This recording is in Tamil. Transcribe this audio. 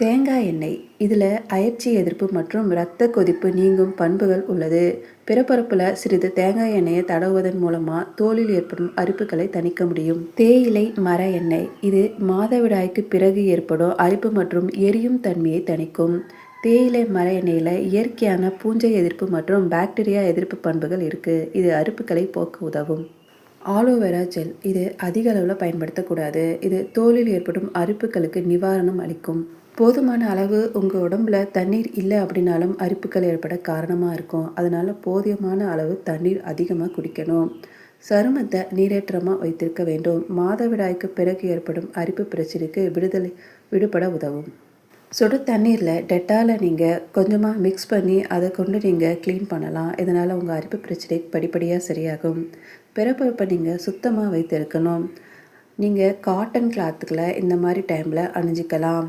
தேங்காய் எண்ணெய். இதில் அயற்சி எதிர்ப்பு மற்றும் இரத்த கொதிப்பு நீங்கும் பண்புகள் உள்ளது. பிறப்பரப்பில் சிறிது தேங்காய் எண்ணெயை தடவுவதன் மூலமாக தோலில் ஏற்படும் அரிப்புகளை தணிக்க முடியும். தேயிலை மர எண்ணெய். இது மாதவிடாய்க்கு பிறகு ஏற்படும் அரிப்பு மற்றும் எரியும் தன்மையை தணிக்கும். தேயிலை மர எண்ணெயில் இயற்கையான பூஞ்சை எதிர்ப்பு மற்றும் பாக்டீரியா எதிர்ப்பு பண்புகள் இருக்குது இது அரிப்புகளை போக்க உதவும். Aloe vera gel. இது அதிக அளவில் பயன்படுத்தக்கூடாது. இது தோலில் ஏற்படும் அரிப்புகளுக்கு நிவாரணம் அளிக்கும். போதுமான அளவு உங்கள் உடம்புல தண்ணீர் இல்லை அப்படின்னாலும் அரிப்புகள் ஏற்பட காரணமாக இருக்கும். அதனால் போதியமான அளவு தண்ணீர் அதிகமாக குடிக்கணும். சருமத்தை நீரேற்றமாக வைத்திருக்க வேண்டும். மாதவிடாய்க்கு பிறகு ஏற்படும் அரிப்பு பிரச்சனைக்கு விடுதலை விடுபட உதவும். சுடு தண்ணீரில் டெட்டாலை நீங்கள் கொஞ்சமாக மிக்ஸ் பண்ணி அதை கொண்டு நீங்கள் க்ளீன் பண்ணலாம். இதனால் உங்கள் அரிப்பு பிரச்சனை படிப்படியாக சரியாகும். பிறப்பரப்பை நீங்கள் சுத்தமாக வைத்திருக்கணும். நீங்கள் காட்டன் கிளாத்துக்களை இந்த மாதிரி டைமில் அணிஞ்சிக்கலாம்.